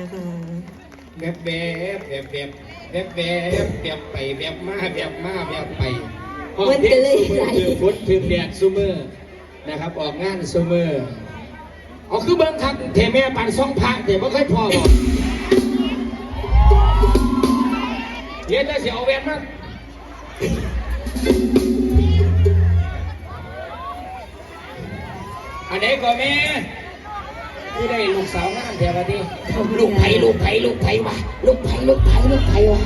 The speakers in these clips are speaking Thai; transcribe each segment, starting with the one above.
นะคแบบแบบแบบแบบแบบแบบแบบไปแบบมาแบบมาแบบไปมันก็เลยไหลฟุตถึงแดดซูเมอร์นะครับออกงานซูเมอร์ออกคือเบิ้งทักเทแม่ปันซองพักเดี๋ยวไม่ค่อยพอหรอกเดี๋ยวจะเสีเอาแบบมากอันไหนก่อนแม่ ที่ได้ลูกสาวงามเดี๋ยวมาดิลูกไผ่ลูกไผ่ลูกไผ่วะลูกไผ่ลูกไผ่ลูกไผ่วะ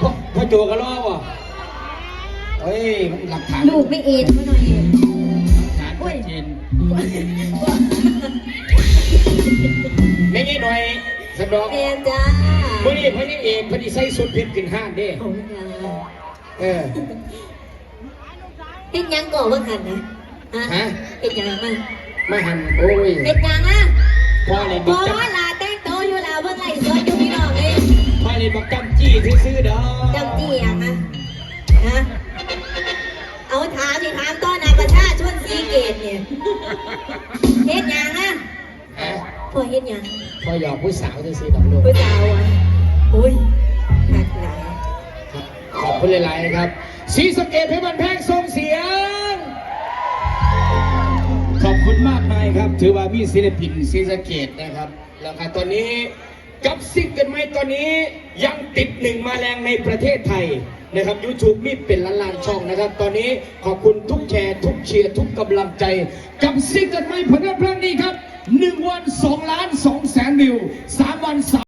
พ่อพ่อโจก็รอวะเฮ้ยมันหลักฐานลูกไม่เอ็นมาหน่อยเองฐานชัดเจนไม่งี้หน่อยสะดอกแม่จ้ามื่อนี้พระนี่เอกพอดีใส่สุดเพชรขึ้นห้านเด้ของงานเออเฮ็ดหยังก่อนว่าหันนะฮะเฮ็ดหยังมั่ง มาหันโอ้ยเฮ็ดหยังอะพ่อเลยพบอกอจลาแต่งโตวอยู่แล้วเบิ่งไล่สดอยู่พี่น้องเอ้ยำพ่อเลยบอกจำจี้ซื้อๆเด้อจำจี้หยังอะฮะเอาถามสิถามต้อนนาประชาชนสีเกตเนี่ยเฮ็ดหยังอะฮะพ่อเฮ็ดหยังพ่อหยอกผู้สาวซื้อๆดอกลูกผู้สาวอะโอ้ยหักหลายครับขอบคุณหลายๆครับสีสะเกตให้มันแพงส่งเสียงขอบ คุณมากมายครับ ถือว่ามีศิลปินศิสเกตนะครับ แล้วก็ตอนนี้กับซิกกันไหมตอนนี้ยังติดหนึ่งมาแรงในประเทศไทยนะครับยูทูบมีเป็นล้านล้านช่องนะครับ ตอนนี้ขอบคุณทุกแชร์ทุกเชียร์ทุกกำลังใจ กับซิกกันไหมผลงานเพลงนี้ครับ 1 วัน 2 ล้าน2แสนวิว 3 วัน3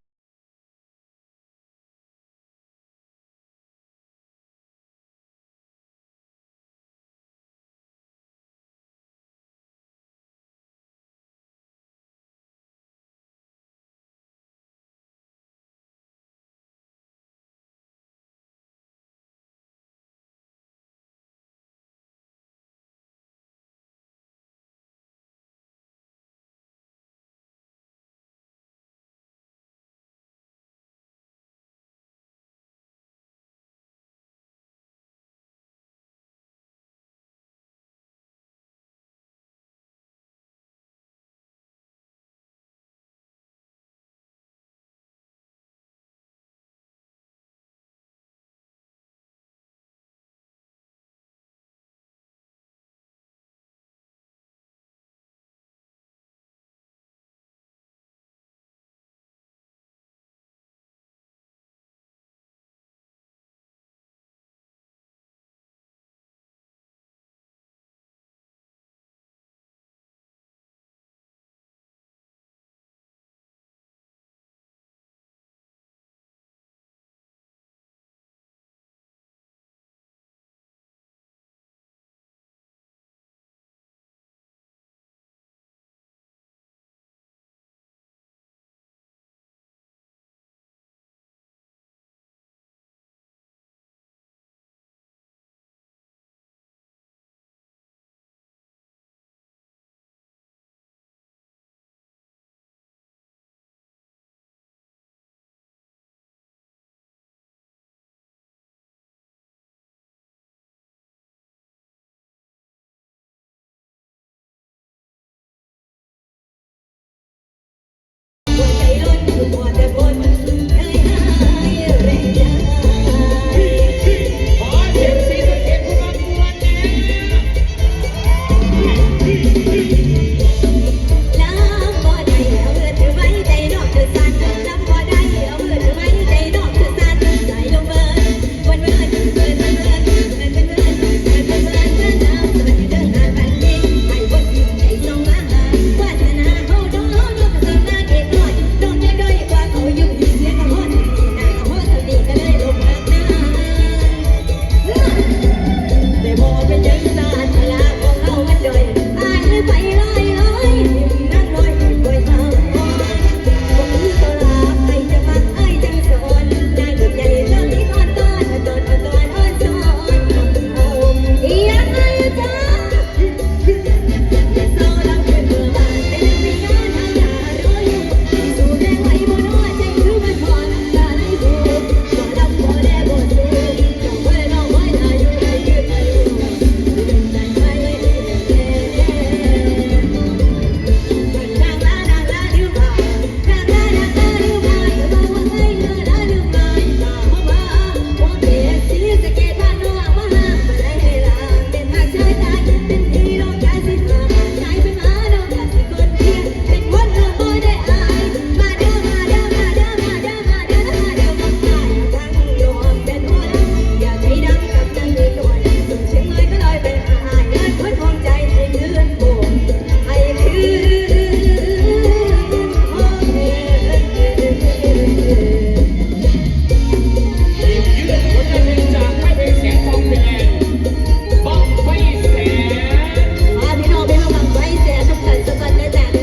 หัวใจ